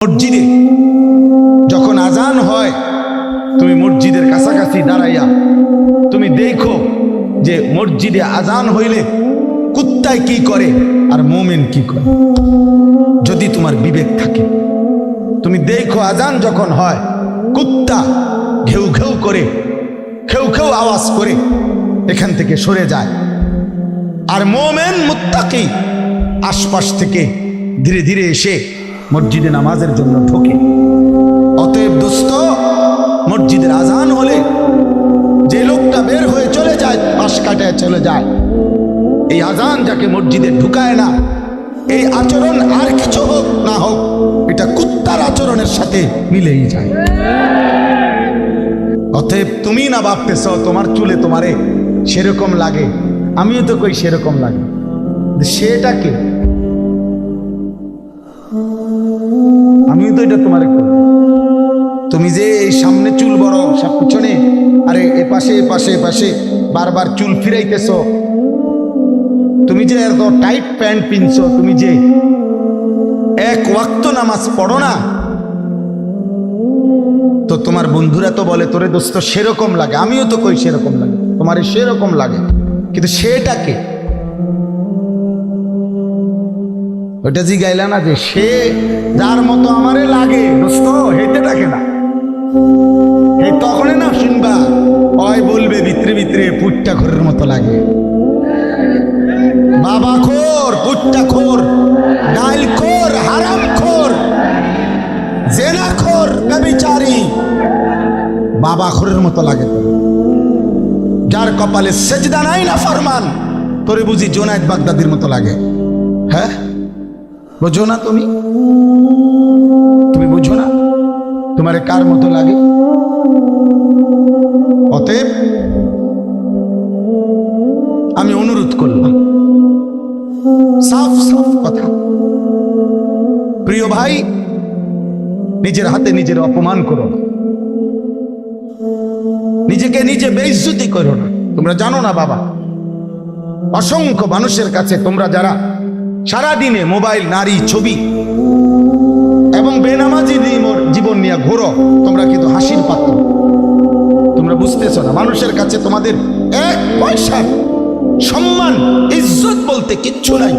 মসজিদে যখন আজান হয়, তুমি মসজিদের কাছাকাছি দাঁড়াইয়া তুমি দেখো যে মসজিদে আজান হইলে কুত্তায় কি করে আর মোমেন কি করে। যদি তোমার বিবেক থাকে, তুমি দেখো আজান যখন হয়, কুত্তা ঘেউ ঘেউ করে খেউ খেউ আওয়াজ করে এখান থেকে সরে যায়। আর মোমেন মুত্তাকি আশপাশ থেকে ধীরে ধীরে এসে মসজিদে নামাজের জন্য ঢোকে। অতএব দোস্ত, মসজিদের আজান হলে যে লোকটা বের হয়ে চলে যায় পাশ কাটায় চলে যায়। এই আজান যাকে মসজিদে ঢুকায় না, এই আচরণ আর কিছু হোক না হোক, এটা কুত্তার আচরণের সাথে মিলেই যায়। অতএব তুমি না ভাবতেছ, তোমার চুলে তোমারে সেরকম লাগে? আমিও তো কই সেরকম লাগে। সেটাকে তোমার তুমি যে সামনে চুল বড় সব পিছনে, আরে এ পাশে এ পাশে এ পাশে, বারবার চুল ফিরাইতেছ। তুমি যে এত টাইট প্যান্ট পিনছো, তুমি যে এক ওয়াক্ত নামাজ পড়ো না, তো তোমার বন্ধুরা তো বলে, তোরে দোস্ত সেরকম লাগে। আমিও তো কই সেরকম লাগে। তোমার সেরকম লাগে। কিন্তু সেটাকে ওইটা জি গাইলা না যে সে যার মতো আমারে লাগে, দোস্ত হেতে ডাকে না। এই তখনই না শুনবা ওই বলবে ভিতরে ভিতরে পুট্টা খোরের মতো লাগে। বাবা খোর, পুট্টা খোর, ডাইল খোর, হারাম খোর, জেনা খোর, ব্যবিচারী। বাবা খোরের মতো লাগে যার কপালে সেজদা নাই না ফরমান, তোরে বুঝি জোনায়েদ বাগদাদির মতো লাগে। হ্যাঁ? বুঝো না তুমি? তুমি বুঝো না? তোমার কার মতো লাগে? অতএব আমি অনুরোধ করলাম, সাফ সাফ কথা। প্রিয় ভাই, নিজের হাতে নিজের অপমান করো না। নিজেকে নিজে বেইজ্জতি করো না। তোমরা জানো না বাবা, অসংখ্য মানুষের কাছে তোমরা যারা সারাদিনে মোবাইল, নারী, ছবি এবং বেনামাজি জীবন- নিয়ে ঘোরো। তোমরা কিন্তু হাসির পাত্র। তোমরা বুঝতেছ না, মানুষের কাছে তোমাদের এক পয়সা, সম্মান, ইজ্জত বলতে কিচ্ছু নাই।